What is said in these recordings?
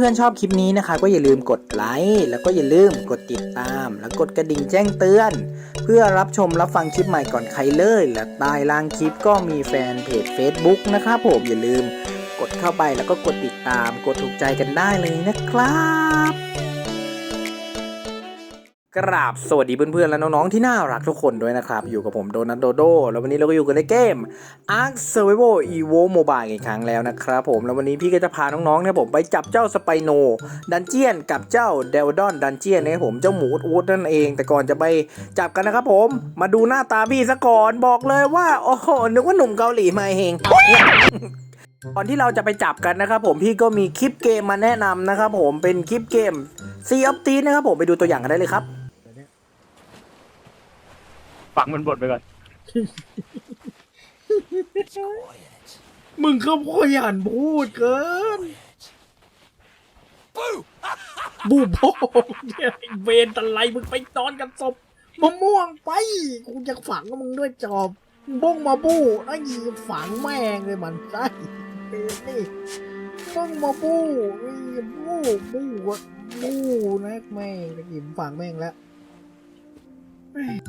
เพื่อนๆชอบคลิปนี้นะคะ ก็อย่าลืมกดไลค์แล้วก็อย่าลืมกดติดตาม แล้วกดกระดิ่งแจ้งเตือน เพื่อรับชมรับฟังคลิปใหม่ก่อนใครเลย และใต้ล่างคลิปก็มีแฟนเพจ Facebook นะครับผมอย่าลืมกดเข้าไปแล้วก็กดติดตาม กดถูกใจกันได้เลยนะครับ กราบสวัสดีเพื่อนๆและน้องๆที่น่ารักทุกคนด้วยนะครับ อยู่กับผมโดนัทโดโด แล้ววันนี้เราก็อยู่กันในเกม Ark Survival Evo Mobile อีกครั้งแล้วนะครับผมแล้ววันนี้พี่ก็จะพาน้องๆเนี่ยผมไปจับเจ้าสไปโนดันเจียนกับเจ้าเดลดอนดันเจียนนะครับผมเจ้าหมูอูดนั่นเอง แต่ก่อนจะไปจับกันนะครับผมมาดูหน้าตาพี่ซะก่อนบอกเลยว่าโอ้โหนึกว่าหนุ่มเกาหลีมาเองก่อนที่เราจะไปจับกันนะครับผมพี่ก็มีคลิปเกมมาแนะนำนะครับผมเป็นคลิปเกม Sea of Thieves นะครับผมไปดูตัวอย่างกันได้เลยครับ ฟังมันบทไปก่อนมึงก็ขยันพูดเกินบูโบเนี่ยไอ้เวนตะไลมึงไปนอนกับศพมะม่วงไปกูจะฝังกับมึงด้วยจอบบ้งมาบู้ไอ้ฝังแม่งเลยมันได้นี่บ้งมาบู้ไอ้บู้บู้อะบู้นะแม่งตะกี้ผมฝังแม่งแล้ว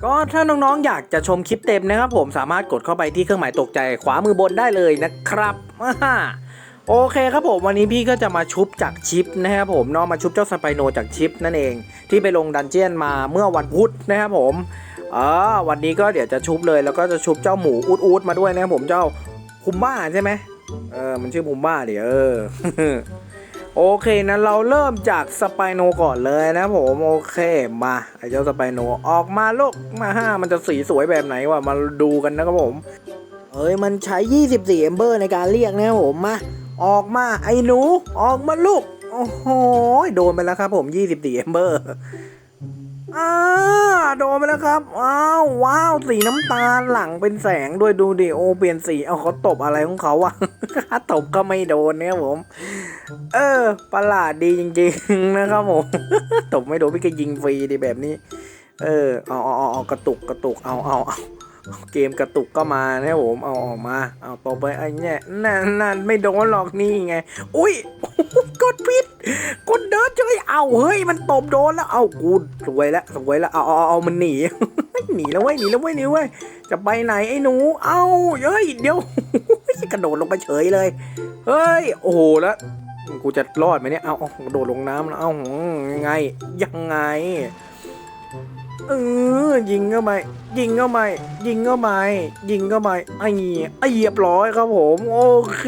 ก็ถ้าน้องๆ อยากจะชมคลิปเต็มนะครับผมสามารถกดเข้าไปที่เครื่องหมายตกใจขวามือบนได้เลยนะครับโอเคครับผมวันนี้พี่ก็จะมาชุบจากชิปนะครับผมเนาะมาชุบเจ้าสไปโนจากชิปนั่นเอง ที่ไปลงดันเจียนมาเมื่อวันพุธนะครับผมเออวันนี้ก็เดี๋ยวจะชุบเลยแล้วก็จะชุบเจ้าหมูอูดอูดมาด้วยนะครับผมเจ้าคุมบ้าใช่ไหมเออมันชื่อคุมบ้าเดี๋ยวเออ โอเคนะเราเริ่มจากสไปโนก่อนเลยนะผมโอเคมาไอ้เจ้าสไปโนออกมาลูกมาห้ามันจะสีสวยแบบไหนวะมาดูกันนะครับผมเอ้ยมันใช้ 24 เอมเบอร์ในการเรียกนะครับผมมาออกมาไอ้หนูออกมาลูกโอ้โหโดนไปแล้วครับผม 24 เอมเบอร์ อ่าโดนไปแล้วครับอ้าวว้าวสีน้ำตาลหลังเป็นแสงด้วยดูดิโอเปลี่ยนสีเอาเขาตบอะไรของเขาอะตบก็ไม่โดนเนี่ยผม เออประหลาดดีจริงๆนะครับผมตบไม่โดนพี่ก็ยิงฟรีดีแบบนี้ เออเอาเอาเอากระตุกกระตุกเอาเอาเอาเกมกระตุกก็มานะผมเอาออกมา เอาต่อไปไอ้เนี่ยนั่นนั่นไม่โดนหรอกนี่ไง อุ้ยกดผิด กดเดินเฉยเอาเฮ้ยมันตบโดนแล้วเอากูสวยแล้วสวยแล้วเอาเอาเอาเอามันหนีหนีแล้วเว้ยหนีแล้วเว้ยหนีเว้ยจะไปไหนไอ้หนู เอาเฮ้ยเดี๋ยวกระโดดลงไปเฉยเลย เฮ้ยโอ้โหแล้วกูจะรอดไหมเนี่ยเอาเอาโดดลงน้ำแล้วเอายังไงยังไงเออยิงเข้าไปยิงเข้าไปยิงเข้าไปยิงเข้าไปไอ้ไอ้เรียบร้อยครับผม โอเค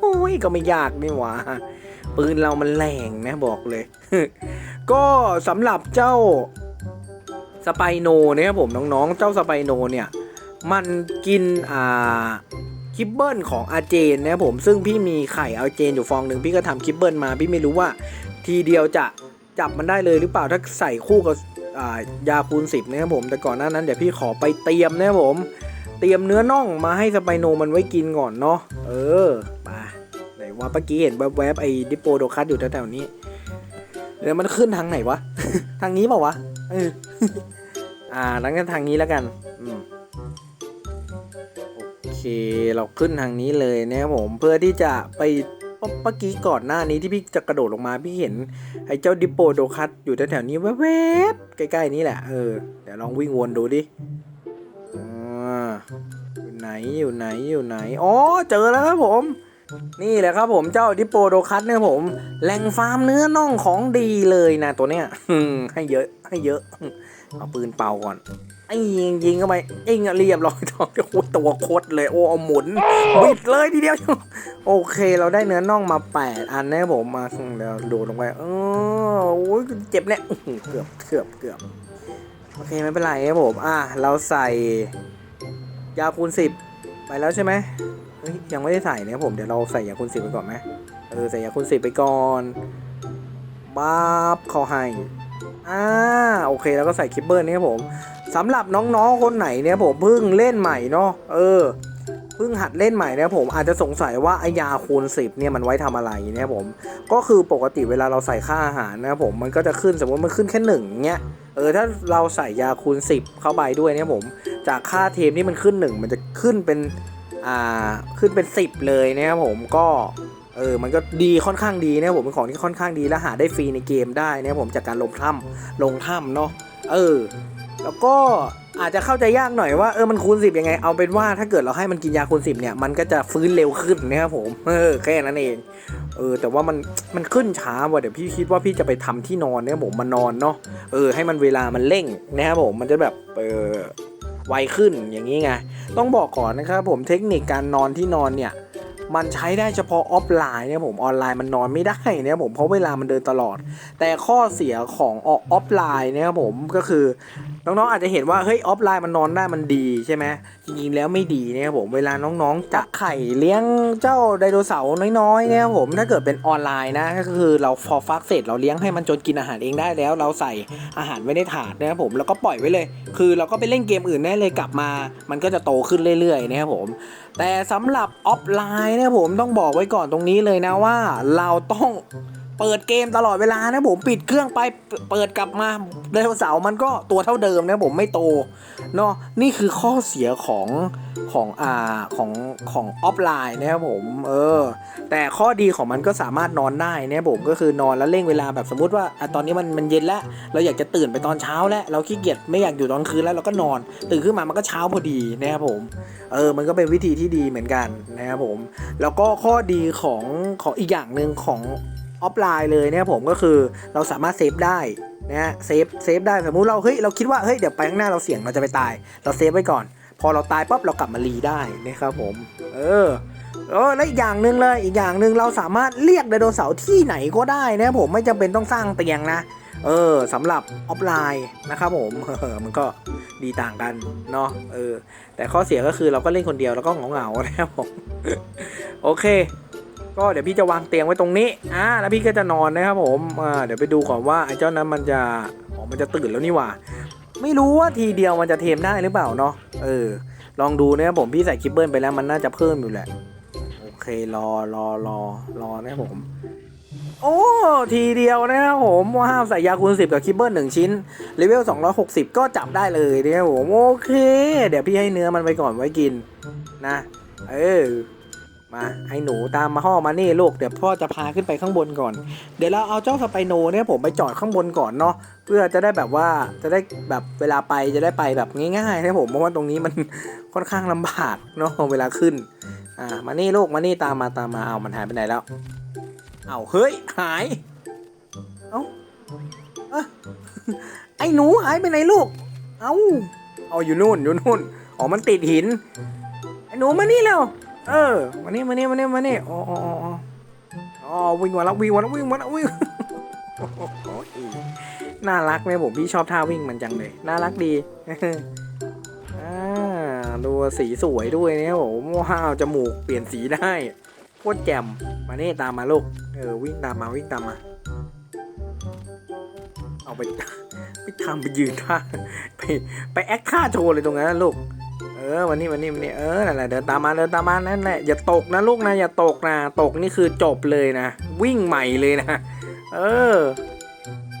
โอ้ยก็ไม่ยากนี่หว่า ปืนเรามันแรงนะบอกเลย ก็สำหรับเจ้าสไปโนเนี่ยครับผมน้องๆ เจ้าสไปโนเนี่ย มันกินอ่าคิปเบิลของอาเจนนะครับผมซึ่งพี่มีไข่อาเจนอยู่ฟองหนึ่งพี่ก็ทำคิปเบิลมา พี่ไม่รู้ว่าทีเดียวจะจับมันได้เลยหรือเปล่าถ้าใส่คู่กับายาคูณสิบนะครับผม แต่ก่อนหน้านั้นเดี๋ยวพี่ขอไปเตรียมนะครับผม เตรียมเนื้อน่องมาให้สไปโนมันไว้กินก่อนเนาะเออ ว่าเมื่อกี้เห็นแวบๆไอ้ดิโปโดคัสอยู่แถวๆนี้เดี๋ยวมันขึ้นทางไหนวะ ทางนี้เปล่าวะเอออ่าแล้วกันทางนี้แล้วกันอืมโอเคเราขึ้นทางนี้เลยนะครับผมเพื่อที่จะไปเมื่อกี้ก่อนหน้านี้ที่พี่จะกระโดดลงมาพี่เห็นไอ้เจ้าดิโปโดคัสอยู่แถวๆนี้แวบๆใกล้ๆนี้แหละเออเดี๋ยวลองวิ่งวนดูดิอ่าอยู่ไหนอยู่ไหนอยู่ไหนอ๋อเจอแล้วครับผม นี่แหละครับผมเจ้าดิโปโดคัสเนี่ยผม แหล่งฟาร์มเนื้อน่องของดีเลยนะตัวเนี้ยให้เยอะให้เยอะ เอาปืนเป่าก่อนไอ้ยิงยิงเข้าไปยิงอะเรียบร้อยทองโอ้ตัวโคตรเลยโอ้เอาหมุนบิดเลยทีเดียวโอเคเราได้เนื้อน่องมา8อันนะครับผมมาเดี๋ยวโดดลงไปเออโอ้ยเจ็บเนี่ยเกือบเกือบเกือบโอเคไม่เป็นไรครับผมอะเราใส่ยาคูณ10ไปแล้วใช่ไหม ยังไม่ได้ใส่นะผมเดี๋ยวเราใส่ยาคูณ10ไปก่อนไหมเออใส่ยาคูณ10ไปก่อนบับเขาให้อ่าโอเคแล้วก็ใส่คิปเบิลนี่ครับผมสำหรับน้องๆคนไหนเนี่ยผมเพิ่งเล่นใหม่เนาะเออเพิ่งหัดเล่นใหม่เนี่ยผมอาจจะสงสัยว่าไอยาคูณ10เนี่ยมันไว้ทำอะไรเนี่ยผมก็คือปกติเวลาเราใส่ค่าอาหารนะครับผมมันก็จะขึ้นสมมติมันขึ้นแค่หนึ่งเงี้ยเออถ้าเราใส่ยาคูณ10 เข้าไปด้วยเนี่ยผมจากค่าเทมที่มันขึ้นหนึ่งมันจะขึ้นเป็น อ่าขึ้นเป็น 10 เลยนะครับผมก็เออ มันก็ดีค่อนข้างดีนะครับผมเป็นของที่ค่อนข้างดีและหาได้ฟรีในเกมได้นะครับผมจากการลงถ้ำลงถ้ำเนาะเออ แล้วก็อาจจะเข้าใจยากหน่อยว่าเออมันคูณ10ยังไงเอาเป็นว่าถ้าเกิดเราให้มันกินยาคูณ10เนี่ยมันก็จะฟื้นเร็วขึ้นนะครับผมเออแค่นั้นเองเออแต่ว่ามันมันขึ้นช้าว่ะเดี๋ยวพี่คิดว่าพี่จะไปทำที่นอนเนี่ยผมมานอนเนาะเออให้มันเวลามันเร่งนะครับผมมันจะแบบเออ ไวขึ้นอย่างนี้ไง ต้องบอกก่อนนะครับผมเทคนิคการนอนที่นอนเนี่ยมันใช้ได้เฉพาะออฟไลน์เนี่ยผมออนไลน์มันนอนไม่ได้เนี่ยผมเพราะเวลามันเดินตลอด แต่ข้อเสียของออฟไลน์เนี่ยครับผมก็คือ น้องๆอาจจะเห็นว่าเฮ้ยออฟไลน์มันนอนได้มันดีใช่ไหมจริงๆแล้วไม่ดีนะครับผมเวลาน้องๆจับไข่เลี้ยงเจ้าไดโนเสาร์น้อยๆเนี่ยครับผมถ้าเกิดเป็นออนไลน์นะก็คือเราพอฟักเสร็จเราเลี้ยงให้มันจนกินอาหารเองได้แล้ว เราใส่อาหารไว้ในถาดนะครับผมแล้วก็ปล่อยไว้เลย คือเราก็ไปเล่นเกมอื่นได้เลยกลับมา มันก็จะโตขึ้นเรื่อยๆนะครับผมแต่สำหรับออฟไลน์นะครับผมต้องบอกไว้ก่อนตรงนี้เลยนะว่า เราต้อง เปิดเกมตลอดเวลานะผมปิดเครื่องไปเปิดกลับมาไดโนเสาร์มันก็ตัวเท่าเดิมนะผมไม่โตเนาะนี่คือข้อเสียของของอ่าของของออฟไลน์นะครับผมเออ แต่ข้อดีของมันก็สามารถนอนได้นะผมก็คือนอนแล้วเร่งเวลาแบบสมมติว่าอตอนนี้มันมันเย็นแล้ว เราอยากจะตื่นไปตอนเช้าแล้วเราขี้เกียจไม่อยากอยู่ตอนคืนแล้วเราก็นอน ตื่นขึ้นมามันก็เช้าพอดีนะครับผมเออมันก็เป็นวิธีที่ดีเหมือนกันนะครับผม แล้วก็ข้อดีของของอีกอย่างหนึ่งของ ออฟไลน์เลยเนะครับผมก็คือเราสามารถเซฟได้นะฮะเซฟเซฟได้สมมุติเราเฮ้ยเราคิดว่าเฮ้ยเดี๋ยวไปข้างหน้าเราเสี่ยงเราจะไปตาย เราเซฟไว้ก่อน พอเราตายปั๊บเรากลับมารีได้นะครับผม เออเออและอีกอย่างหนึ่งเลยอีกอย่างหนึ่งเราสามารถเรียกไดโนเสาร์ที่ไหนก็ได้นะผมไม่จำเป็นต้องสร้างเตียงนะ เออสำหรับออฟไลน์นะครับผมเออมันก็ดีต่างกันเนาะเออแต่ข้อเสียก็คือเราก็เล่นคนเดียวแล้วก็เหงาๆนะครับผมโอเค ก็เดี๋ยวพี่จะวางเตียงไว้ตรงนี้อ่าแล้วพี่ก็จะนอนนะครับผมอ่าเดี๋ยวไปดูก่อนว่าไอ้เจ้านั้นมันจะอ๋อมันจะตื่นแล้วนี่หว่า ไม่รู้ว่าทีเดียวมันจะเทมได้หรือเปล่าเนาะเออ ลองดูนะครับผมพี่ใส่คิปเบิลไปแล้วมันน่าจะเพิ่มอยู่แหละโอเครอรอรอรอนะครับผมโอ้ทีเดียวนะครับผมว่าห้ามใส่ยาคูณ10 กับคิปเบิลหนึ่งชิ้นเลเวล260 ก็จับได้เลยนะครับผมโอเค เดี๋ยวพี่ให้เนื้อมันไปก่อนไว้กินนะ เออ มาให้หนูตามมาห่อมานี่ลูกเดี๋ยวพ่อจะพาขึ้นไปข้างบนก่อน เดี๋ยวเราเอาเจ้าสไปโนเนี่ยผมไปจอดข้างบนก่อนเนาะเพื่อจะได้แบบว่าจะได้แบบเวลาไปจะได้ไปแบบง่ายๆนะผมเพราะว่าตรงนี้มันค่อนข้างลำบากเนาะเวลาขึ้นอ่ามานี่ลูกมานี่ตามมาตามมาเอามันหายไปไหนแล้วเอาเฮ้ยหายเอาเอ้าไอ้หนูหายไปไหนลูกเอาเอาอยู่นู่นอยู่นู่นอ๋อมันติดหินไอ้หนูมานี่แล้ว เออมานี่มานี่มานี่มานี่อ๋ออ๋ออ๋ออ๋อวิ่งมาแล้ววิ่งมาแล้ววิ่งมาแล้ววิ่งโอ้ยน่ารักไหมผมพี่ชอบท่าวิ่งมันจังเลย น่ารักดีดูสีสวยด้วยเนี่ยผมว้าวจมูกเปลี่ยนสีได้โคตรแจ่มมาเนี่ตามมาลูกเออวิ่งตามมาวิ่งตามมา เอาไปไปทำไปยืนท่าไปไปแอคท่าโชว์เลยตรงนั้นลูก ออวันนี้วันนี้วันนี้เออนั่นแหละเดินตามมาเดินตามมานั่นแหละอย่าตกนะลูกนะอย่าตกนะตกนี่คือจบเลยนะ วิ่งใหม่เลยนะเออ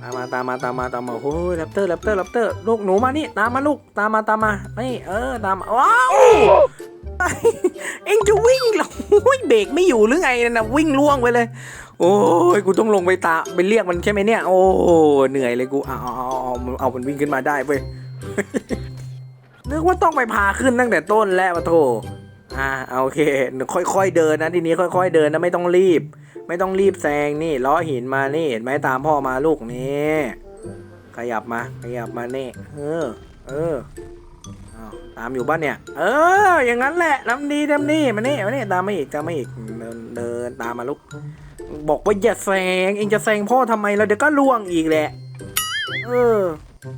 ตามมาตามมาตามมาตามมาโอ้ยแรปเตอร์แรปเตอร์แรปเตอร์ลูกหนูมานี่ตามมาลูกตามมาตามมานี่เออตามมาว้าวเอ็งจะวิ่งเหรอโอ้ยเบรกไม่อยู่หรือไงนะวิ่งล่วงไปเลย โอ้ยกูต้องลงไปตาไปเรียกมันใช่ไหมเนี่ย โอ้เหนื่อยเลยกูเอาเอาเอาเอาเอาเอามันวิ่งขึ้นมาได้เว้ย นึกว่าต้องไปพาขึ้นตั้งแต่ต้นแล้วปะโถอ่าโอเค ค่อยๆเดินนะทีนี้ค่อย ๆ เดินนะไม่ต้องรีบ ไม่ต้องรีบแซงนี่ล้อหินมานี่เห็นไหมตามพ่อมาลูกนี่ขยับมาขยับมานี่เออ เออตามอยู่บ้านเนี่ย เออ อย่างนั้นแหละทำดีทำดีมานี่มานี่ตามมาอีกตามมาอีกเดินเดินตามมาลูกบอกว่าอย่าแซงเองจะแซงพ่อทำไมแล้วเดี๋ยวก็ล่วงอีกแหละ เออ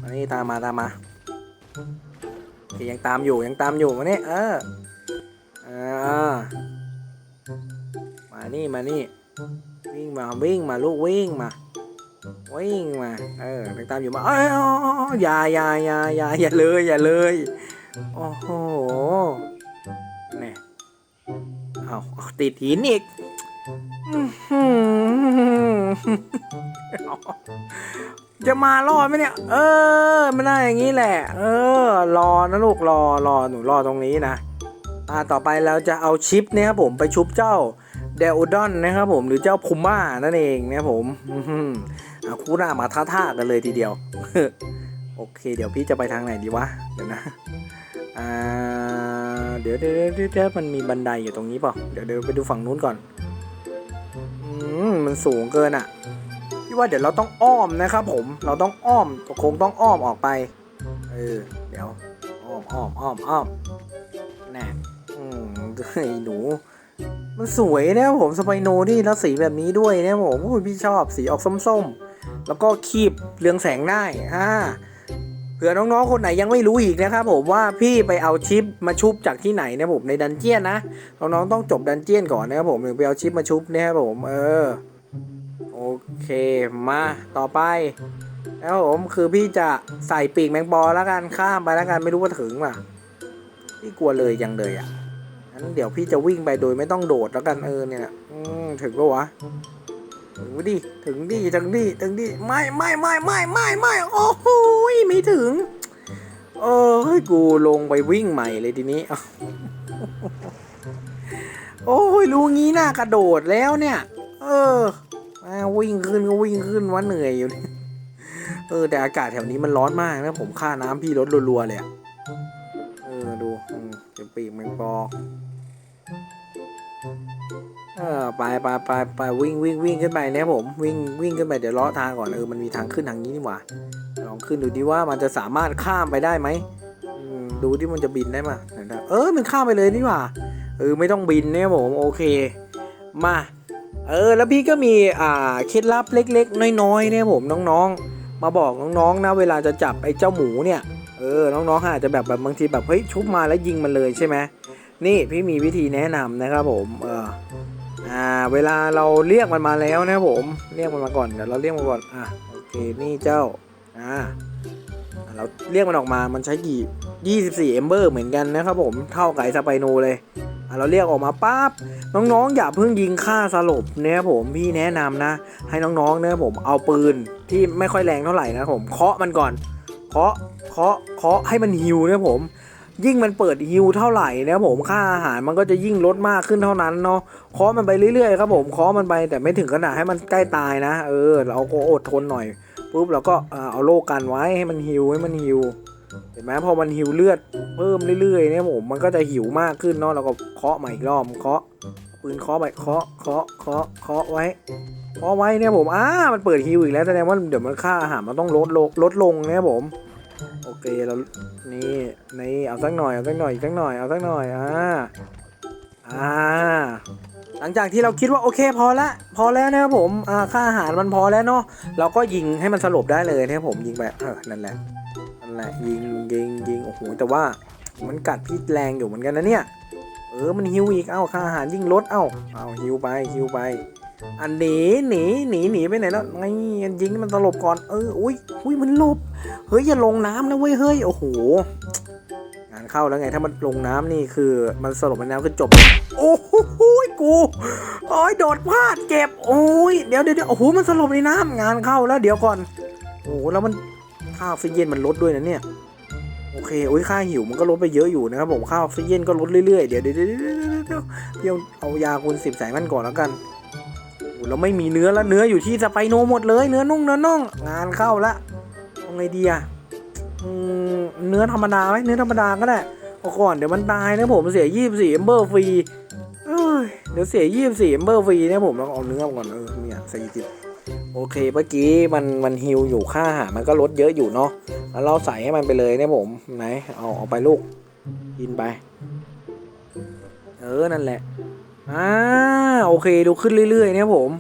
มานี่ตามมาตามมา ยังตามอยู่ยังตามอยู่มานี่เอออ่ามานี่มานี่ วิ่งมาวิ่งมาลูกวิ่งมาวิ่งมาเออยังตามอยู่มาเอ้ยอ๋อย่าอย่าอย่าอย่าอย่าเลยอย่าเลยโอ้โหเนี่เอาเอาติดหินอีก จะมารอดไหมเนี่ย เออไม่ได้อย่างนี้แหละ เออ รอนะลูกรอรอหนูรอตรงนี้นะอ่าต่อไปเราจะเอาชิปเนี่ยครับผมไปชุบเจ้าเดลดอนนะครับผมหรือเจ้าพูม่านั่นเองนะครับผมอือหือเอาคู่หน้ามาท้าๆกันเลยทีเดียว โอเค เดี๋ยวพี่จะไปทางไหนดีวะ เดี๋ยวนะอ่าเดี๋ยวเดี๋ยวเดี๋ยวมันมีบันไดอยู่ตรงนี้เปล่าเดี๋ยวเดี๋ยวไปดูฝั่งนู้นก่อน มันสูงเกินอะพี่ว่าเดี๋ยวเราต้องอ้อมนะครับผมเราต้องอ้อมคงต้องอ้อมออกไป เออ เดี๋ยวอ้อมอ้อมอ้อมอ้อมน่อืมไอ้หนู มันสวยนะครับผมสไปโนนี่แล้วสีแบบนี้ด้วยนะครับผมอุ้ยพี่ชอบสีออกส้มๆ แล้วก็คีบเรืองแสงได้อ่าเผื่อน้องๆ คนไหนยังไม่รู้อีกนะครับผมว่าพี่ไปเอาชิปมาชุบจากที่ไหนนะผมในดันเจียนนะน้องๆต้องจบดันเจียนก่อนนะครับผมถึงไปเอาชิปมาชุบนะครับผมเออ เคมาต่อไปแล้วผมคือพี่จะใส่ปีกแมงปอแล้วกันข้ามไปแล้วกันไม่รู้ว่าถึงป่ะพี่กลัวเลยยังเลยอะงั้นเดี๋ยวพี่จะวิ่งไปโดยไม่ต้องโดดแล้วกันเออเนี่ยถึงปะวะถึงดิถึงดิถึงดิถึงดิไม่ไม่ไม่ไม่ไม่ไม่โอ้โหไม่ถึง เออเฮ้ยกูลงไปวิ่งใหม่เลยทีนี้โอ้ยรู้งี้น่ากระโดดแล้วเนี่ย เออ วิ่งขึ้นก็วิ่งขึ้นวะเหนื่อยอยู่เนี่ยเออแต่อากาศแถวนี้มันร้อนมากนะผมค่าน้ำพี่ลดรัวๆเลยอะเออดูอืมเดี๋ยวปีกแมงปอเออไปไปไปไปวิ่งวิ่งวิ่งขึ้นไปนี่ยผมวิ่งวิ่งขึ้นไปเดี๋ยวเลาะทางก่อนเออมันมีทางขึ้นทางนี้นี่หว่าลองขึ้นดูดิว่ามันจะสามารถข้ามไปได้ไหมดูที่มันจะบินได้มาไหนนะเออมันข้ามไปเลยนี่หว่าเออไม่ต้องบินเนี่ยผมโอเค มา เออแล้วพี่ก็มีอ่าเคล็ดลับเล็ก ๆ น้อยๆเนี่ยผมน้องๆ มาบอกน้องๆนะเวลาจะจับไอ้เจ้าหมูเนี่ยเออน้องๆอาจจะแบบแบบบางทีแบบเฮ้ยชุบมาแล้วยิงมันเลยใช่ไหมนี่พี่มีวิธีแนะนำนะครับผมเอออ่าเวลาเราเรียกมันมาแล้วนะผมเรียกมันมาก่อนเดี๋ยวเราเรียกมันก่อนอะโอเคนี่เจ้าอ่าอะเราเรียกมันออกมามันใช้กี่ 24 เอมเบอร์เหมือนกันนะครับผมเท่ากับไอสไปโนเลย เราเรียกออกมาปั๊บน้องๆ อย่าเพิ่งยิงฆ่าสลบเนี่ยผมพี่แนะนำนะ ให้น้องๆเนี่ยผมเอาปืนที่ไม่ค่อยแรงเท่าไหร่นะผมเคาะมันก่อนเคาะเคาะเคาะให้มันฮิวเนี่ยผมยิ่งมันเปิดฮิวเท่าไหร่นี่ยผมค่าอาหารมันก็จะยิ่งลดมากขึ้นเท่านั้นเนาะเคาะมันไปเรื่อยๆครับผมเคาะมันไปแต่ไม่ถึงขนาดให้มันใกล้ตายนะ เออ เราก็อดทนหน่อยปุ๊บเราก็เอ่อเอาโล่กันไว้ให้มันฮิวให้มันฮิว เห็นไหมพอมันฮิวเลือดเพิ่มเรื่อยๆเนี่ยผมมันก็จะหิวมากขึ้นเนาะเราก็เคาะใหม่อีกรอบเคาะปืนเคาะไปเคาะเคาะเคาะเคาะไว้เคาะไว้เนี่ยผมอ้ามันเปิดฮิวอีกแล้วแสดงว่าเดี๋ยวมันค่าอาหารมันต้องลดลงลดลงเนี่ยผม โอเคเรานี่นี่เอาสักหน่อยเอาสักหน่อยอีกสักหน่อยเอาสักหน่อยอ่าอ่าหลังจากที่เราคิดว่าโอเคพอละพอแล้วนะครับผมค่าอาหารมันพอแล้วเนาะเราก็ยิงให้มันสลบได้เลยนะครับผมยิงไปเออนั่นแหละ แหละยิงยิงยิงโอ้โหแต่ว่ามันกัดพี่แรงอยู่เหมือนกันนะเนี่ย เออมันฮิวอีกเอ้าค่าอาหารยิ่งลดเอ้าเอาฮิวไปฮิวไป อันหนีหนีหนีหนีไปไหนแล้วไงยิงมันตลบก่อนเอออุ้ยอุ้ยมันหลบเฮ้ยอย่าลงน้ำนะเว้ยเฮ้ยโอ้โหงานเข้าแล้วไงถ้ามันลงน้ำนี่คือ มันสลบในน้ำคือจบ โอ้โหกูโอ้ยโดดพลาดเจ็บโอ้ยเดี๋ยวเดี๋ยวโอ้โหมันสลบในน้ำงานเข้าแล้วเดี๋ยวก่อนโอ้โหแล้วมัน ค่าออกซิเจนมันลดด้วยนะเนี่ย โอเคโอ้ยค่าหิวมันก็ลดไปเยอะอยู่นะครับผมค่าออกซิเจนก็ลดเรื่อยๆ เดี๋ยวเดี๋ยวเดี๋ยวเดี๋ยวเดี๋ยวเดี๋ยวเอายาคูณสิบใส่มันก่อนแล้วกันโอ้แล้วไม่มีเนื้อแล้วเนื้ออยู่ที่สไปโนหมดเลย เนื้อนุ่งเนื้อน่อง งานเข้าละเอาไงดีอะเนื้อธรรมดาไหมเนื้อธรรมดาก็ได้เอาก่อนเดี๋ยวมันตายนะผมเสียยี่สิบสี่เอมเบอร์ฟรีเดี๋ยวเสียยี่สิบสี่เอมเบอร์ฟรีนะผมต้องเอาเนื้อก่อนเออเนี่ยสี่สิบ โอเคเมื่อกี้มันมันฮิวอยู่ค่าอาหารมันก็ลดเยอะอยู่เนาะแล้วเราใส่ให้มันไปเลยเนี่ยผมไหนเอาเอาไปลูกกินไป เออนั่นแหละอ่าโอเคดูขึ้นเรื่อยๆเนี่ยผม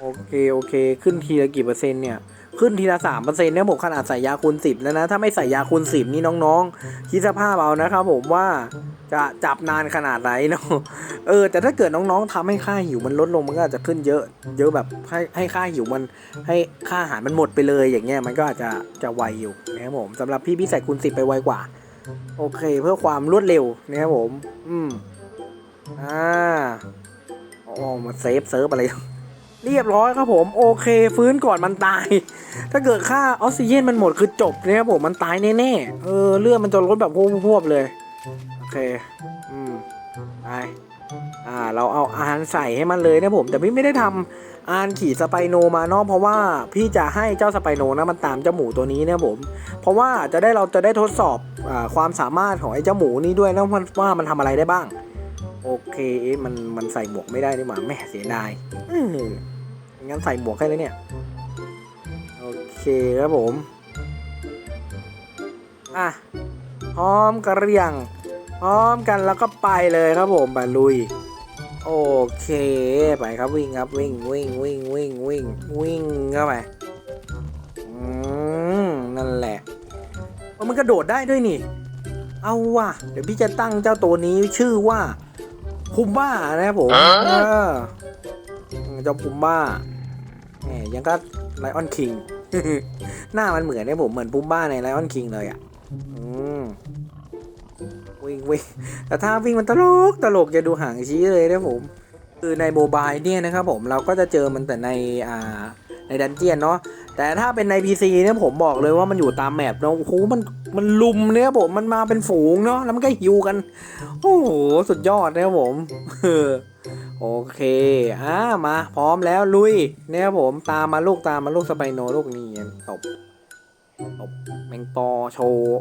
โอเคโอเค ขึ้นทีละกี่เปอร์เซ็นต์เนี่ยขึ้นทีละสามเปอร์เซ็นต์เนี่ยผมขนาดใส่ยาคูณสิบแล้วนะ ถ้าไม่ใส่ยาคูณสิบนี่น้องๆคิดสภาพเอานะครับผมว่า จะจับนานขนาดไหนเนาะเออ แต่ถ้าเกิดน้องๆทำให้ค่าหิวมันลดลงมันก็อาจจะขึ้นเยอะ เยอะแบบให้ให้ค่าหิวมันให้ค่าอาหารมันหมดไปเลยอย่างเงี้ยมันก็อาจจะจะไวอยู่นะครับผมสำหรับพี่พี่ใส่คูณสิบไปไวกว่า โอเค เพื่อความรวดเร็วนะครับผม อืมอ่าอ๋อมาเซฟเซิร์ฟอะไรเรียบร้อยครับผมโอเค ฟื้นก่อนมันตาย ถ้าเกิดค่าออกซิเจนมันหมดคือจบนะครับผมมันตายแน่ๆเออเลือดมันจะลดแบบพวบๆเลย เค อืม ไป อ่า เราเอาอานใส่ให้มันเลยนะผม แต่พี่ไม่ได้ทำอานขี่สไปโนมาเนาะเพราะว่าพี่จะให้เจ้าสไปโนนะมันตามเจ้าหมูตัวนี้นะผม เพราะว่าจะได้เราจะได้ทดสอบอความสามารถของไอ้เจ้าหมูนี้ด้วยนะว่าว่ามันทำอะไรได้บ้าง โอเคมันมันใส่หมวกไม่ได้นี่หว่าแม่เสียดายงั้นใส่หมวกให้เลยเนี่ย โอเคครับผม อะพร้อมกันหรือยัง พร้อมกันแล้วก็ไปเลยครับผมไปลุย โอเค ไปครับวิ่งครับวิ่งวิ่งวิ่งวิ่งวิ่งวิ่งเข้าไปอืมนั่นแหละเออมันกระโดดได้ด้วยนี่ เอาว่ะ เดี๋ยวพี่จะตั้งเจ้าตัวนี้ชื่อว่าพุมบ้านะครับผมเออเจ้าพุมบ้าแหมยังก็ไลออนคิงหน้ามันเหมือนเนี่ยผมเหมือนพุมบ้าในไลออนคิงเลยอะอืม วิ่งแต่ถ้าวิ่งมันตลกตลกจะดูห่างชี้เลยนะผม คือในโมบายเนี่ยนะครับผมเราก็จะเจอมันแต่ในอ่าในดันเจียนเนาะแต่ถ้าเป็นใน PC เนี่ยผมบอกเลยว่ามันอยู่ตามแมปเนาะโอ้โหมันมันลุมเนี่ยผมมันมาเป็นฝูงเนาะแล้วมันก็ฮิวกัน โอ้โหสุดยอดนะครับผมโอเคอ่ามาพร้อมแล้วลุยเนี่ยผมตามมาลูกตามมาลูกสไปโนลูกนี้ตบ ตบแมงปอโชว์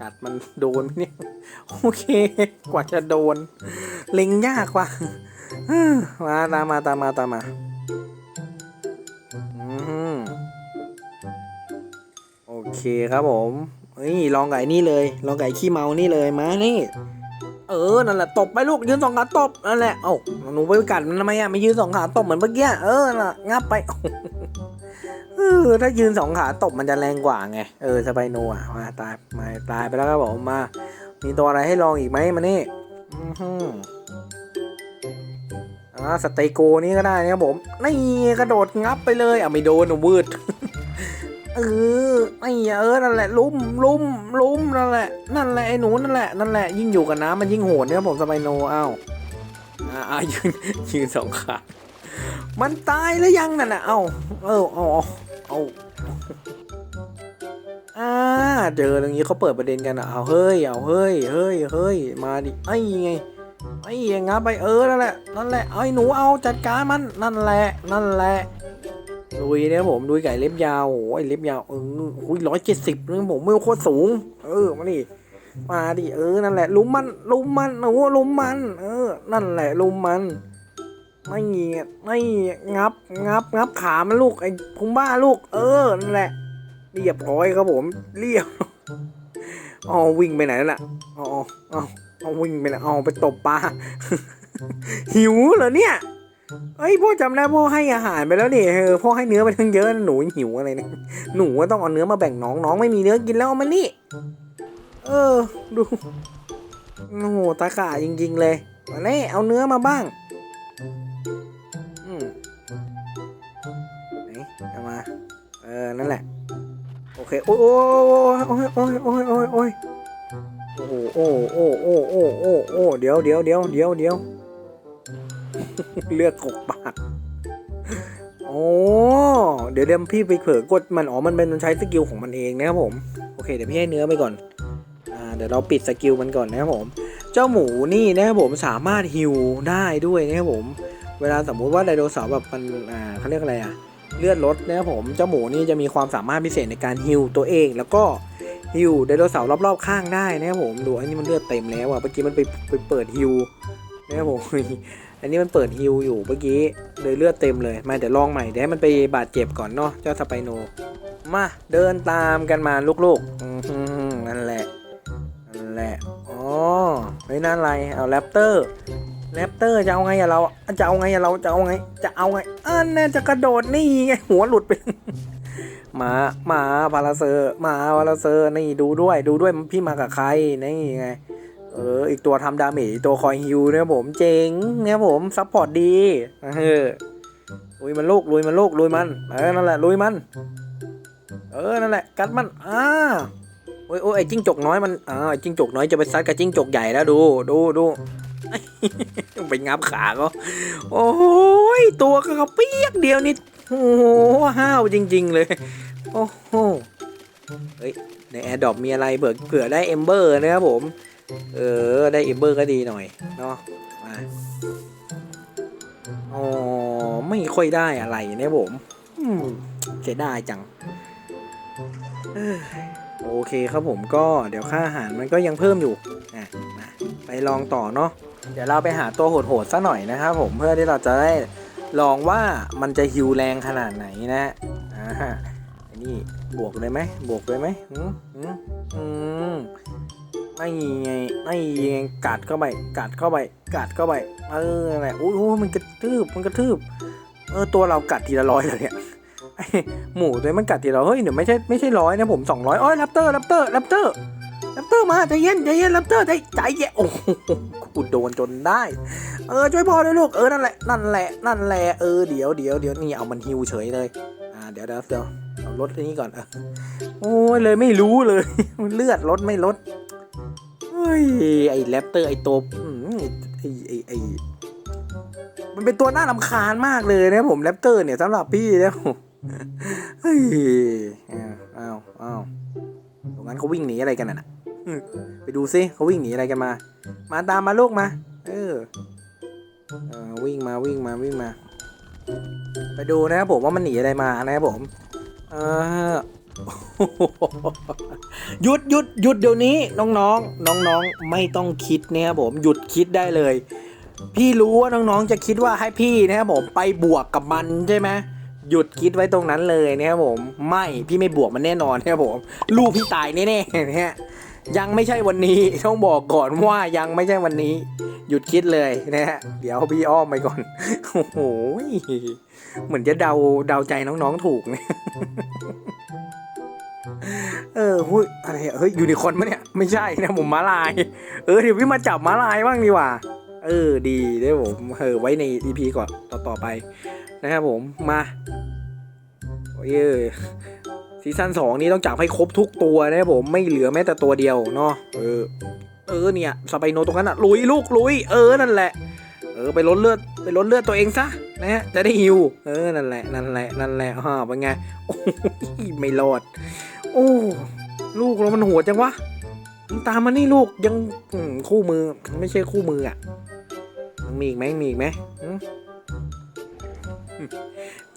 กัดมันโดนไหมเนี่ย โอเค กว่าจะโดน เล็งยากกว่ามาตามมาตามมาตามมาโอเคครับผมเฮ้ยลองไก่นี่เลย ลองไก่ขี้เมานี่เลยมานี่ เออ นั่นแหละ ตบไปลูก ยืนสองขาตบ นั่นแหละ เอ้า หนูไปกัดมันทำไมอะไม่ยืนสองขาตบเหมือนเมื่อกี้ เออ น่ะ งับไป เออถ้ายืนสองขาตบมันจะแรงกว่าไง เออสไปโนอะมาตายมาตายไปแล้วครับผมมา มีตัวอะไรให้ลองอีกไหมมานี่อือหืออ่าสเตโกนี่ก็ได้นะครับผม นี่กระโดดงับไปเลยอะไม่โดนอะวืดเออไอ้เออนั่นแหละลุ่มลุ่มลุ่มนั่นแหละนั่นแหละไอ้หนูนั่นแหละนั่นแหละยิ่งอยู่กับน้ำมันยิ่งโหดเนี่ยผมสไปโนอ้าวอ่ายืนยืนสองขามันตายแล้วยังนั่นน่ะเอ้าเออเอา เอาอ่าเจอตรงนี้เขาเปิดประเด็นกันอะเอาเฮ้ยเอาเฮ้ยเฮ้ยเฮ้ยมาดิไอ้ไงไอ้ยังงับไปเออนั่นแหละนั่นแหละไอ้หนูเอาจัดการมันนั่นแหละนั่นแหละลุยเนี่ยผมลุยไก่เล็บยาวโอ้ยเล็บยาวเออโอ้ยร้อยเจ็ดสิบนี่ยผมไม่โคตรสูง เออมาดิมาดิเออนั่นแหละลุมมันลุมมันโอ้ลุมมัน เออ นั่นแหละลุมมัน ไม่เงี้ยไม่งับงับงับขามันลูกไอ้พุงบ้าลูก เออนั่นแหละเรียบร้อยครับผม เรียบอ๋อวิ่งไปไหนแล้วล่ะอ๋ออ๋อเอาวิ่งไปไหนอ๋อไปตบปลาหิวเหรอเนี่ยเอ้ยพ่อจำได้พ่อให้อาหารไปแล้วนี่เออพ่อให้เนื้อไปทั้งเยอะหนูหิวอะไรเนี่ยหนูก็ต้องเอาเนื้อมาแบ่งน้องน้องไม่มีเนื้อกินแล้วเอามานี่ เออ ดูโอ้โหตาขาจริง ๆ เลยมาเน่เอาเนื้อมาบ้าง มา เออ นั่นแหละ โอเค โอ้ยโอ้ยโอ้ยโอ้ยโอ้ยโอ้ยโอ้ยโอ้โหโอ้โอ้โอ้โอ้โอ้โอ้เดี๋ยวเดี๋ยวเดี๋ยวเดี๋ยวเดี๋ยวเลือดกกปากโอ้เดี๋ยวเดี๋ยวพี่ไปเผลอกดมัน อ๋อ มันเป็นมันใช้สกิลของมันเองนะครับผม โอเค เดี๋ยวพี่ให้เนื้อไปก่อน อ่า เดี๋ยวเราปิดสกิลมันก่อนนะครับผม เจ้าหมูนี่นะครับผมสามารถฮิวได้ด้วยนะครับผม เวลาสมมุติว่าไดโนเสาร์แบบมัน อ่าเขาเรียกอะไรอะ เลือดลดนะครับผมเจ้าหมูนี่จะมีความสามารถพิเศษในการฮิวตัวเอง แล้วก็ฮิวไดโนเสาร์รอบๆข้างได้นะครับผมดูอันนี้มันเลือดเต็มแล้วอะเมื่อกี้มันไปไปเปิดฮิวนะครับผมอันนี้มันเปิดฮิวอยู่เมื่อกี้เลยเลือดเต็มเลยมาเดี๋ยวลองใหม่เดี๋ยวให้มันไปบาดเจ็บก่อนเนาะเจ้าสไปโนมาเดินตามกันมาลูกๆอืมนั่นแหละนั่นแหละอ๋อเฮ้ยนั่นอะไรเอาแรปเตอร์ แรปเตอร์จะเอาไงอะเรา จะเอาไงอะเรา จะเอาไง จะเอาไงอันน่จะกระโดดนี่ไงหัวหลุดไปหมาหมาพาราเซอร์หมาพาราเซอร์นี่ดูด้วย ดูด้วยพี่มากับใครนี่ไง เออ อีกตัวทำดาเมจตัวคอยฮิวเนี่ยผมเจ๋งเนี่ยผมซัพพอร์ตดีเออลุยมันลูกลุยมันลูกลุยมันเออนั่นแหละลุยมัน เออนั่นแหละ กัดมันอ่าโอ้ยโอ้ยไอ้จิ้งจกน้อยมันอ่าไอ้จิ้งจกน้อยจะไปซัดกับจิ้งจกใหญ่แล้วดูดูดู ไปงับขาเขาโอ้ยตัวก็เปียกเดียวนี่โอ้โหห้าวจริง ๆ เลย โอ้โหเฮ้ยในแอร์ดอปมีอะไรเผื่อเผื่อได้เอมเบอร์นะครับผม เออ ได้เอมเบอร์ก็ดีหน่อยเนาะมาอ๋อไม่ค่อยได้อะไรนี่ยผมเสียดายจังโอเคครับผมก็เดี๋ยวค่าอาหารมันก็ยังเพิ่มอยู่อะไปลองต่อเนาะ เดี๋ยวเราไปหาตัวโหดๆซะหน่อยนะครับผมเพื่อที่เราจะได้ลองว่ามันจะฮิวแรงขนาดไหนนะอ่าอ้นี่บวกเลยไหมบวกเลยไหมอืมอืมอืมไม่ไงไม่ไงกัดเข้าไปกัดเข้าไปกัดเข้าไปเออนั่นแหละอุ้ยอุ้มันกระทืบมันกระทืบเออตัวเรากัดทีละร้อยเลยเนี่ยหมูตัวนี้มันกัดทีละเฮ้ยเดี๋ยวไม่ใช่ไม่ใช่ร้อยนะผมสองร้อยอ้อยแรปเตอร์แรปเตอร์แรปเตอร์แรปเตอร์มาใจเย็นใจเย็นแรปเตอร์ใจใจเย็นโอ้โห กูโดนจนได้ เออช่วยพ่อด้วยลูกเออนั่นแหละนั่นแหละนั่นแหละเออเดี๋ยวเดี๋ยวเดี๋ยวนี่เอามันฮิวเฉยเลยอ่าเดี๋ยวเดี๋ยวเดี๋ยวเอารถอันนี้ก่อนเออโอ้ยเลยไม่รู้เลย เลือดลดไม่ลดเฮ้ยไอ้แรปเตอร์ไอ้ตัวไอ้ไอ้ไอ้มันเป็นตัวน่ารำคาญมากเลยนะผมแรปเตอร์เนี่ยสำหรับพี่นะผมเฮ้ยอ้าวอ้าวตรงนั้นเขาวิ่งหนีอะไรกันน่ะ ไปดูซิเขาวิ่งหนีอะไรกันมา มาตามมาลูกมา เออวิ่งมาวิ่งมาวิ่งมา ไปดูนะครับผมว่ามันหนีอะไรมานะครับผม เออหยุดหยุดหยุดเดี๋ยวนี้น้องๆ น้องๆไม่ต้องคิดนะครับผมหยุดคิดได้เลย พี่รู้ว่าน้องๆจะคิดว่าให้พี่นะครับผมไปบวกกับมันใช่ไหมหยุดคิดไว้ตรงนั้นเลยนะครับผม ไม่พี่ไม่บวกมันแน่นอนนะครับผม ลูกพี่ตายแน่ๆนะฮะ ยังไม่ใช่วันนี้ต้องบอกก่อนว่ายังไม่ใช่วันนี้ หยุดคิดเลยนะฮะเดี๋ยวพี่อ้อมไปก่อนโอ้โหเหมือนจะเดาเดาใจน้องๆถูกเนี่ยเออหุ้ยอะไรอเฮ้ยยูนิคอร์นมะเนี่ยไม่ใช่นะผมม้าลาย เออเดี๋ยวพี่มาจับม้าลายบ้างดีกว่า เออดีได้ผมเออไว้ใน EP ก่อนต่อต่อไปนะครับผมมาโอ้ยเออ ซีซั่นสองนี้ต้องจับให้ครบทุกตัวนะผมไม่เหลือแม้แต่ตัวเดียวเนาะเออเออเนี่ยสไปโนตรงนั้นอะลุยลูกลุยเออนั่นแหละ เออไปลดเลือดไปลดเลือดตัวเองซะนะฮะจะได้ฮิวเออนั่นแหละนั่นแหละนั่นแหละฮ่าเป็นไงโอ้ยไม่รอด โอ้ลูกเรามันหัวจังวะตามมานี่ลูกยังคู่มือไม่ใช่คู่มืออะมีอีกไหมมีอีกไหม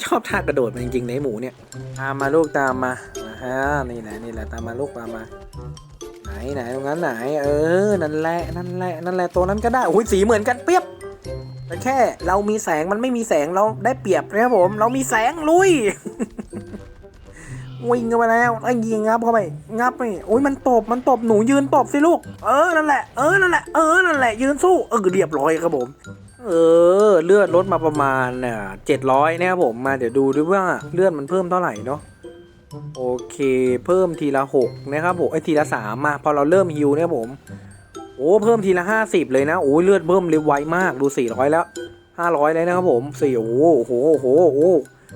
ชอบท่ากระโดดมันจริงๆในหมูเนี่ย ตามมาลูกตามมานะฮะนี่แหละนี่แหละตามมาลูกตามมา ไหนไหนตรงนั้นไหน เออ นั่นแหละนั่นแหละนั่นแหละตัวนั้นก็ได้โอ้ยสีเหมือนกันเปียบแต่แค่เรามีแสงมันไม่มีแสงเราได้เปรียบนะครับผม เรามีแสงลุยวิ่งเข้าไปแล้วไอ้ยิงงับเข้าไปงับไปโอ้ยมันตบมันตบหนูยืนตบสิลูก เออนั่นแหละเออนั่นแหละเออนั่นแหละยืนสู้เออเรียบร้อยครับผม เออ เลือดลดมาประมาณเนี่ยเจ็ดร้อยนะครับผมมาเดี๋ยวดูด้วยว่าเลือดมันเพิ่มเท่าไหร่เนาะโอเค เพิ่มทีละหกนะครับผมไอ้ทีละสามมาพอเราเริ่มฮิวเนี่ยผมโอ้เพิ่มทีละห้าสิบเลยนะโอ้เลือดเพิ่มเร็วไวมากดูสี่ร้อยแล้วห้าร้อยเลยนะครับผมสี่โอ้โหโอ้โหโอ้โห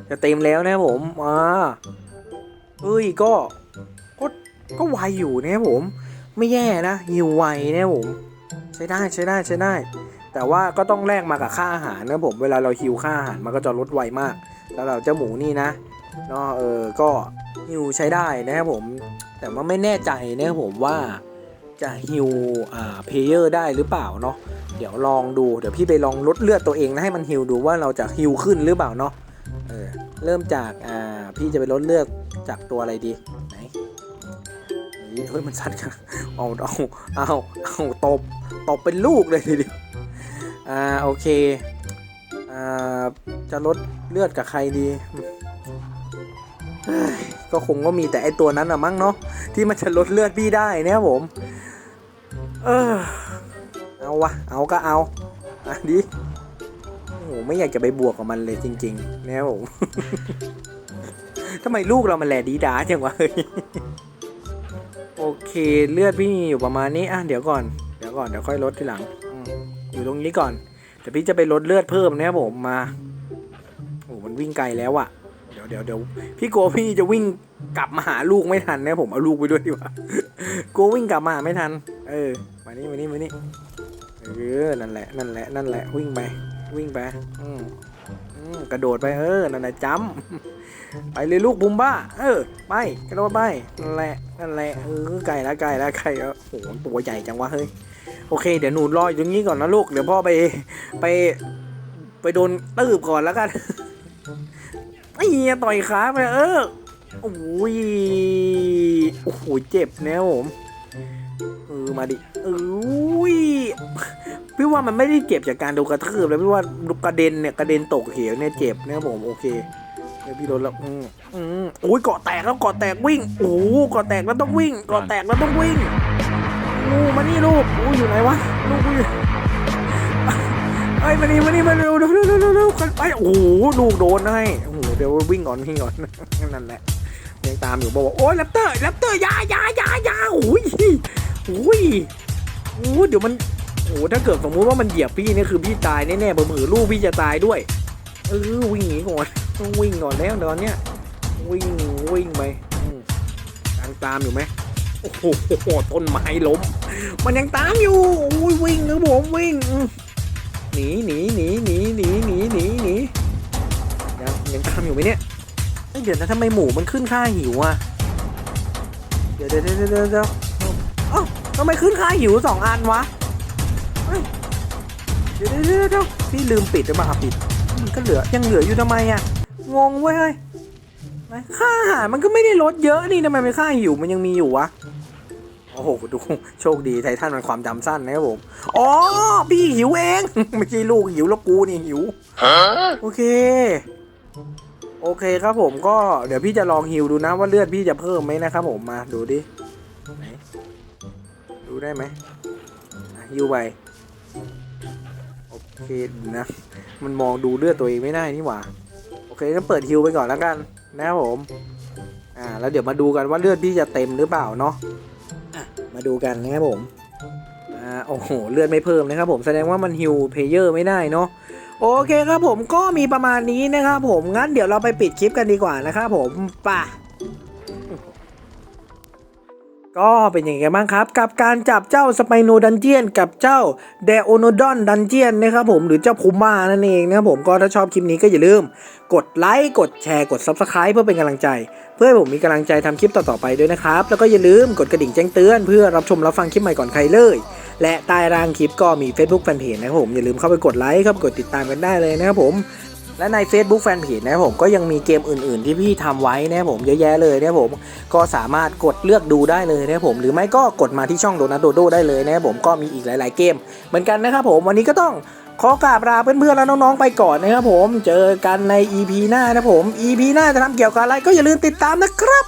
จะเต็มแล้วนะครับผมอ่าเอ้ยก็ก็ก็ไวอยู่นะครับผม ไม่แย่นะฮิวไวนะครับผม ใช้ได้ใช้ได้ใช้ได้ แต่ว่าก็ต้องแลกมากับค่าอาหารนะผมเวลาเราฮิวค่าอาหารมันก็จะลดไวมากสำหรับเจ้าหมูนี่นะเนาะเออก็ฮิวใช้ได้นะครับผม แต่ว่าไม่แน่ใจนะครับผมว่าจะฮิวอ่าเพลเยอร์ได้หรือเปล่าเนาะเดี๋ยวลองดูเดี๋ยวพี่ไปลองลดเลือดตัวเองนะให้มันฮิวดูว่าเราจะฮิวขึ้นหรือเปล่าเนาะเออเริ่มจากอ่าพี่จะไปลดเลือดจากตัวอะไรดีไหนเฮ้ยมันสัตว์กันเอาเอาเอาเอาตบตบเป็นลูกเลยทีเดียว อ่าโอเค อ่า จะลดเลือดกับใครดี ก็คงก็มีแต่ไอตัวนั้นอะมั้งเนาะที่มันจะลดเลือดพี่ได้เนี่ยผม เออเอาวะ เอาก็เอา อะดิโอ้โหไม่อยากจะไปบวกกับมันเลยจริงๆเนี่ยผมทำไมลูกเรามันแหลดีดาจังวะเฮ้ยโอเคเลือดพี่มีอยู่ประมาณนี้ อะเดี๋ยวก่อน เดี๋ยวก่อน เดี๋ยวค่อยลดทีหลัง อยู่ตรงนี้ก่อนเดี๋ยวพี่จะไปลดเลือดเพิ่มนะครับผมมาโอ้มันวิ่งไกลแล้วอะเดี๋ยวเดี๋ยวเดี๋ยวพี่กลัวพี่จะวิ่งกลับมาหาลูกไม่ทันนะผมเอาลูกไปด้วยดีกว่ากลัววิ่งกลับมาไม่ทัน เออมานี่มานี่มานี่เออนั่นแหละนั่นแหละนั่นแหละวิ่งไปวิ่งไปอืมกระโดดไปเออนั่นแหละจ้ำไปเลยลูกบุมบ้า เออ ไปกระโดดไปนั่นแหละนั่นแหละเออไก่ละไก่ละไก่ละโอ้โหตัวใหญ่จังวะเฮ้ย โอเค เดี๋ยวหนูรออยู่ตรงนี้ก่อนนะลูก เดี๋ยวพ่อไปไปไปโดนตืบก่อนแล้วกันไอ้เหี้ยต่อยขาไปเออโอ้ยโอ้โหเจ็บแน่ผมเออมาดิเอ้ยพี่ว่ามันไม่ได้เจ็บจากการโดนกระทืบแล้วพี่ว่ากระเด็นเนี่ยกระเด็นตกเหวเนี่ยเจ็บนะผมโอเคเดี๋ยวพี่โดนแล้วอืมอืมโอ้ยเกาะแตกแล้วเกาะแตกวิ่งโอ้เกาะแตกแล้วต้องวิ่งเกาะแตกแล้วต้องวิ่ง โอ้มานี่ลูกโอ้อยู่ไหนวะลูกกูอยู่เอ้ยมานี่มานี่มาเร็วเร็วเร็วเร็วเร็วเร็วกันไปโอ้โหลูกโดนให้โอ้โหเดี๋ยววิ่งก่อนวิ่งก่อนนั่นแหละยังตามอยู่บอกว่าโอ้ยแรปเตอร์แรปเตอร์ยายายายาโอ้ยโอ้ยโอ้เดี๋ยวมันโอ้ถ้าเกิดสมมติว่ามันเหยียบพี่นี่คือพี่ตายแน่ๆเบอร์มือลูกพี่จะตายด้วยเออวิ่งหนีก่อนต้องวิ่งก่อนแล้วตอนเนี้ยวิ่งวิ่งไปตามตามอยู่ไหม โอ้โหต้นไม้ล้ม มันยังตามอยู่อ้ยวิ่งครับผมวิ่งหนีหนีหนีหนีหนีหนีหนีหนียังยังตามอยู่ไหมเนี่ยเดี๋ยวนะทำไมหมูมันขึ้นค่าหิวอะเดี๋ยวเดี๋ยวเดี๋ยวเดี๋ยวเดี๋ยวอ้าทำไมขึ้นค่าหิวสองอันวะเดี๋ยวเดี๋ยวเดี๋ยวพี่ลืมปิดหรือเปล่าปิดมันก็เหลือยังเหลืออยู่ทำไมอะงงเว้ยค่าอาหารมันก็ไม่ได้ลดเยอะนี่ทำไมเป็นค่าหิวมันยังมีอยู่วะ โอ้โหดูโชคดีไททันมันความจำสั้นนะครับผม อ๋อ พี่หิวเอง ไม่ใช่ลูกหิวแล้วกูนี่หิวโอเค โอเคครับผมก็เดี๋ยวพี่จะลองฮิวดูนะว่าเลือดพี่จะเพิ่มไหมนะครับผมมาดูดิไหนดูได้ไหมอะฮิวไปโอเคนะ มันมองดูเลือดตัวเองไม่ได้นี่หว่า โอเคงั้นเปิดฮิวไปก่อนแล้วกันนะครับผม อ่า แล้วเดี๋ยวมาดูกันว่าเลือดพี่จะเต็มหรือเปล่าเนาะ มาดูกันนะครับผมอ่าโอ้โหเลือดไม่เพิ่มนะครับผมแสดงว่ามันฮิวเพลเยอร์ไม่ได้เนาะโอเคครับผมก็มีประมาณนี้นะครับผมงั้นเดี๋ยวเราไปปิดคลิปกันดีกว่านะครับผมป่ะ ก็เป็นยังไงบ้างครับ กับการจับเจ้าสไปโนดันเจียนกับเจ้าเดโอโนดอนดันเจียนนะครับผมหรือเจ้าพูม่านั่นเองนะครับผมก็ถ้าชอบคลิปนี้ก็อย่าลืม กดไลค์กดแชร์กด Subscribe เพื่อเป็นกำลังใจ เพื่อให้ผมมีกำลังใจทำคลิปต่อๆไปด้วยนะครับ แล้วก็อย่าลืมกดกระดิ่งแจ้งเตือนเพื่อรับชมรับฟังคลิปใหม่ก่อนใครเลย และใต้ร่างคลิปก็มี Facebook Fanpage นะครับผมอย่าลืมเข้าไปกดไลค์ครับกดติดตามกันได้เลยนะครับผม และใน Facebook Fanpage นะครับผมก็ยังมีเกมอื่นๆ ที่พี่ทำไว้นะครับผมเยอะแยะเลยนะครับผมก็สามารถกดเลือกดูได้เลยนะครับผมหรือไม่ก็กดมาที่ช่องโดนัทโดโดได้เลยนะครับผมก็มีอีกหลาย ๆ เกม เหมือนกันนะครับผมวันนี้ก็ต้องขอกราบลาเพื่อนๆและน้องๆไปก่อนนะครับผมเจอกันใน EP หน้านะผม EP หน้าจะทำเกี่ยวกับอะไรก็อย่าลืมติดตามนะครับ